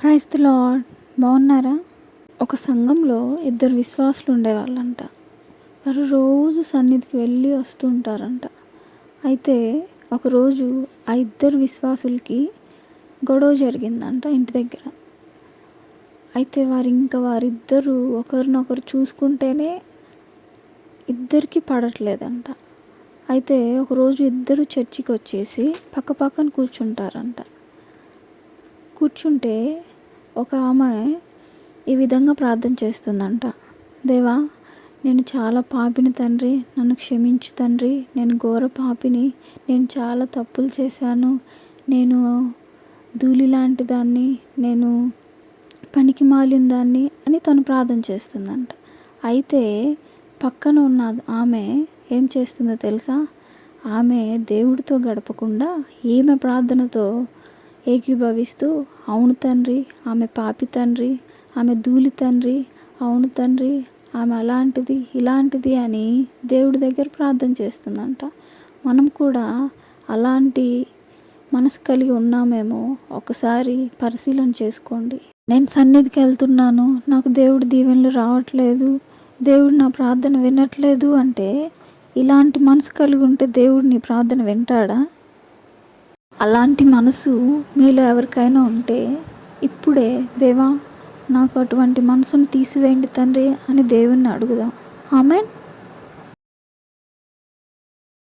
క్రైస్తులో బాగున్నారా? ఒక సంఘంలో ఇద్దరు విశ్వాసులు ఉండేవాళ్ళంట. వారు రోజు సన్నిధికి వెళ్ళి వస్తూ ఉంటారంట అయితే ఒకరోజు ఆ ఇద్దరు విశ్వాసులకి గొడవ జరిగిందంట ఇంటి దగ్గర. అయితే వారు ఇంకా వారిద్దరూ ఒకరినొకరు చూసుకుంటేనే ఇద్దరికి పడట్లేదంట. అయితే ఒకరోజు ఇద్దరు చర్చికి వచ్చేసి పక్క పక్కన కూర్చుంటారంట. కూర్చుంటే ఒక ఆమె ఈ విధంగా ప్రార్థన చేస్తుందంట. దేవా నేను చాలా పాపిని తండ్రి నన్ను క్షమించు తండ్రి నేను ఘోర పాపిని నేను చాలా తప్పులు చేశాను నేను ధూళి లాంటి దాన్ని నేను పనికి మాలిన దాన్ని అని తను ప్రార్థన చేస్తుందంట. అయితే పక్కన ఉన్న ఆమె ఏం చేస్తుందో తెలుసా? ఆమె దేవుడితో గడపకుండా ఈమె ప్రార్థనతో ఏకీభవిస్తూ అవును తండ్రి ఆమె పాపి తండ్రి ఆమె ధూళి తండ్రి అవును తండ్రి ఆమె అలాంటిది ఇలాంటిది అని దేవుడి దగ్గర ప్రార్థన చేస్తుందంట. మనం కూడా అలాంటి మనసు కలిగి ఉన్నామేమో ఒకసారి పరిశీలన చేసుకోండి. నేను సన్నిధికి వెళ్తున్నాను నాకు దేవుడి దీవెనలు రావట్లేదు దేవుడు నా ప్రార్థన వినట్లేదు అంటే ఇలాంటి మనసు కలిగి ఉంటే దేవుడు నీ ప్రార్థన వింటాడా? అలాంటి మనసు మీలో ఎవరికైనా ఉంటే ఇప్పుడే దేవా నాకు అటువంటి మనసును తీసివేయండి తండ్రి అని దేవుణ్ణి అడుగుదాం. ఆమెన్.